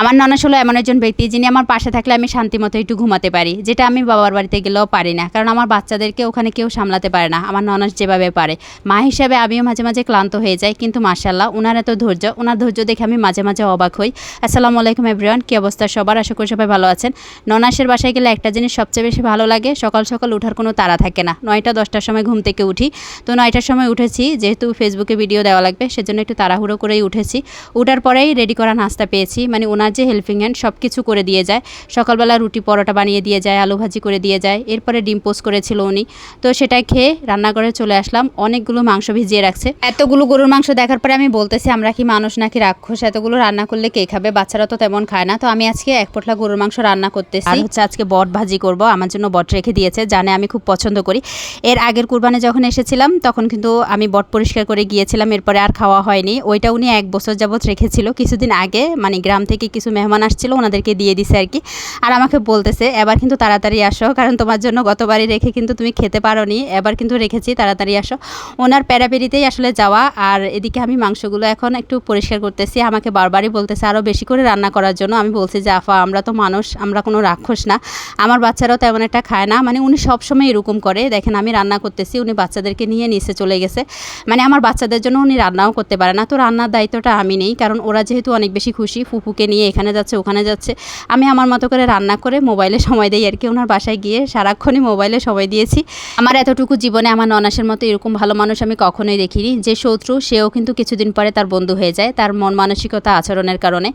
আমার ননাস হলো এমন একজন ব্যক্তি যিনি আমার পাশে থাকলে আমি শান্তি মতো একটু ঘুমাতে পারি, যেটা আমি বাবার বাড়িতে গেলেও পারি না। কারণ আমার বাচ্চাদেরকে ওখানে কেউ সামলাতে পারে না, আমার ননাস যেভাবে পারে। মা হিসাবে আমিও মাঝে মাঝে ক্লান্ত হয়ে যাই, কিন্তু মার্শাল্লাহ ওনার এত ধৈর্য ওনার ধৈর্য দেখে আমি মাঝে মাঝে অবাক হই। আসসালামু আলাইকুম এভরিওয়ান কী অবস্থা সবার? আশা করি সবাই ভালো আছেন। ননাসের বাসায় গেলে একটা জিনিস সবচেয়ে বেশি ভালো লাগে, সকাল সকাল ওঠার কোনো তাড়া থাকে না। নয়টা দশটার সময় ঘুম থেকে উঠি। তো নয়টার সময় উঠেছি, যেহেতু ফেসবুকে ভিডিও দেওয়া লাগবে, সেজন্য একটু তাড়াহুড়ো করেই উঠেছি। উঠার পরেই রেডি করা নাস্তা পেয়েছি। মানে ওনার যে হেল্পিং হ্যান্ড সব কিছু করে দিয়ে যায়। সকালবেলা রুটি পরোটা বানিয়ে দিয়ে যায়, আলু ভাজি করে দিয়ে যায়। এরপরে ডিম পোস্ট করেছিল উনি। তো সেটা খেয়ে রান্নাঘরে চলে আসলাম। অনেকগুলো মাংস ভিজিয়ে রাখছে। এতগুলো গরুর মাংস দেখার পরে আমি বলতেছি, আমরা কি মানুষ নাকি রাক্ষস? এতগুলো রান্না করলে কে খাবে? বাচ্চারা তো তেমন খায় না। তো আমি আজকে এক পোটলা গরুর মাংস রান্না করতেছি। আর হচ্ছে আজকে বট ভাজি করব। আমার জন্য বট রেখে দিয়েছে। জানে আমি খুব পছন্দ করি। এর আগের কুরবানে যখন এসেছিলাম, তখন কিন্তু আমি বট পরিষ্কার করে গিয়েছিলাম। এরপরে আর খাওয়া হয়নি। ওইটা উনি এক বছর যাবৎ রেখেছিল। কিছুদিন আগে মানে গ্রাম থেকে কিছু মেহমান আসছিল, ওনাদেরকে দিয়ে দিছে আর কি। আর আমাকে বলতেছে, এবার কিন্তু তাড়াতাড়ি আসো, কারণ তোমার জন্য গতবারই রেখে কিন্তু তুমি খেতে পারো নি এবার কিন্তু রেখেছি, তাড়াতাড়ি আসো। ওনার প্যারাপেরিতেই আসলে যাওয়া, আর এদিকে আমি মাংসগুলো এখন একটু পরিষ্কার করতেছি। আমাকে বারবারই বলতেছে আরও বেশি করে রান্না করার জন্য। আমি বলছি, যে আফা, আমরা তো মানুষ, আমরা কোনো রাক্ষস না। আমার বাচ্চারাও তেমন একটা খায় না। মানে উনি সবসময় এরকম করে। দেখেন, আমি রান্না করতেছি, উনি বাচ্চাদেরকে নিয়ে নিচে চলে গেছে। মানে আমার বাচ্চাদের জন্য উনি রান্নাও করতে পারে না। তো রান্নার দায়িত্বটা আমি নেই, কারণ ওরা যেহেতু অনেক বেশি খুশি, ফুফুকে নিয়ে এখানে যাচ্ছে, ওখানে যাচ্ছে। আমি আমার মতো করে রান্না করে মোবাইলে সময় দিই আর কি, ওনার বাসায় গিয়ে সারাক্ষণই মোবাইলে সময় দিয়েছি। আমার এতটুকু জীবনে আমার ননাসের মতো এরকম ভালো মানুষ আমি কখনোই দেখিনি। যে শত্রু, সেও কিন্তু কিছুদিন পরে তার বন্ধু হয়ে যায়, তার মন মানসিকতা আচরণের কারণে।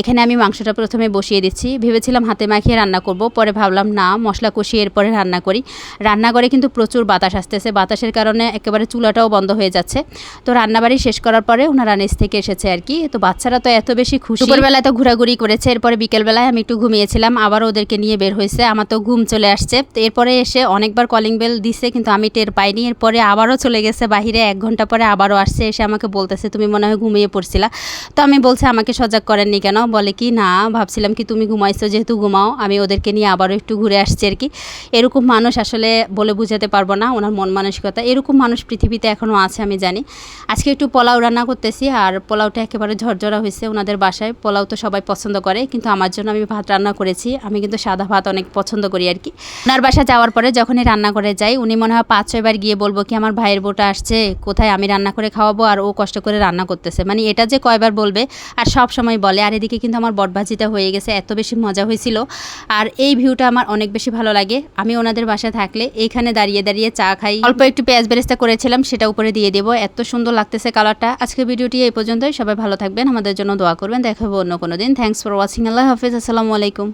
এখানে আমি মাংসটা প্রথমে বসিয়ে দিচ্ছি। ভেবেছিলাম হাতে মাখিয়ে রান্না করব, পরে ভাবলাম, না, মশলা কষিয়ে এরপরে রান্না করি। রান্নাঘরে কিন্তু প্রচুর বাতাস আসতেছে। বাতাসের কারণে একেবারে চুলাটাও বন্ধ হয়ে যাচ্ছে। তো রান্নাবাড়ি শেষ করার পরে ওনারা নিচ থেকে এসেছে আর কি। তো বাচ্চারা তো এত বেশি খুশি। দুপুরবেলায় তো ঘোরাঘুরি করেছে। এরপরে বিকেলবেলায় আমি একটু ঘুমিয়েছিলাম, আবার ওদেরকে নিয়ে বের হয়েছে। আমার তো ঘুম চলে আসছে। তো এরপরে এসে অনেকবার কলিং বেল দিছে, কিন্তু আমি টের পাইনি। এরপরে আবারও চলে গেছে বাহিরে। এক ঘণ্টা পরে আবারও আসছে। এসে আমাকে বলতেছে, তুমি মনে হয় ঘুমিয়ে পড়ছিলা? তো আমি বলছি, আমাকে সজাগ করেননি কেন? বলে কি, না, ভাবছিলাম কি তুমি ঘুমাইছো, যেহেতু ঘুমাও, আমি ওদেরকে নিয়ে আবারও একটু ঘুরে আসছি আর কি। এরকম মানুষ আসলে বলে বুঝাতে পারব না ওনার মন মানসিকতা। এরকম মানুষ পৃথিবীতে এখনও আছে, আমি জানি। আজকে একটু পোলাও রান্না করতেছি, আর পোলাওটা একেবারে ঝরঝরা হয়েছে ওনাদের বাসায়। পোলাও তো সবাই পছন্দ করে, কিন্তু আমার জন্য আমি ভাত রান্না করেছি। আমি কিন্তু সাদা ভাত অনেক পছন্দ করি আর কি। ওনার বাসা যাওয়ার পরে যখনই রান্না করে যাই, উনি মনে হয় পাঁচ, ছয়বার গিয়ে বলব কি, আমার ভাইয়ের বউটা আসছে, কোথায় আমি রান্না করে খাওয়াবো? আর ও কষ্ট করে রান্না করতেছে। মানে এটা যে কয়বার বলবে, আর সব সময় বলে। আর এদিকে কিন্তু আমার বটভাজিটা হয়ে গেছে, এত বেশি মজা হয়েছিল। আর এই ভিউটা আমার অনেক বেশি ভালো লাগে। আমি ওনাদের বাসায় থাকলে এইখানে দাঁড়িয়ে দাঁড়িয়ে চা খাই। অল্প একটু পেঁয়াজ বেরেস্তা করেছিলাম, সেটা উপরে দিয়ে দেবো। এত সুন্দর লাগতেছে কালারটা। আজকে ভিডিওটি এই পর্যন্তই। সবাই ভালো থাকবেন। আমাদের জন্য দোয়া করবেন। দেখা হবে অন্য কোনো দিন। থ্যাংকস ফর ওয়াচিং আল্লাহ হাফিজ আসসালামু আলাইকুম।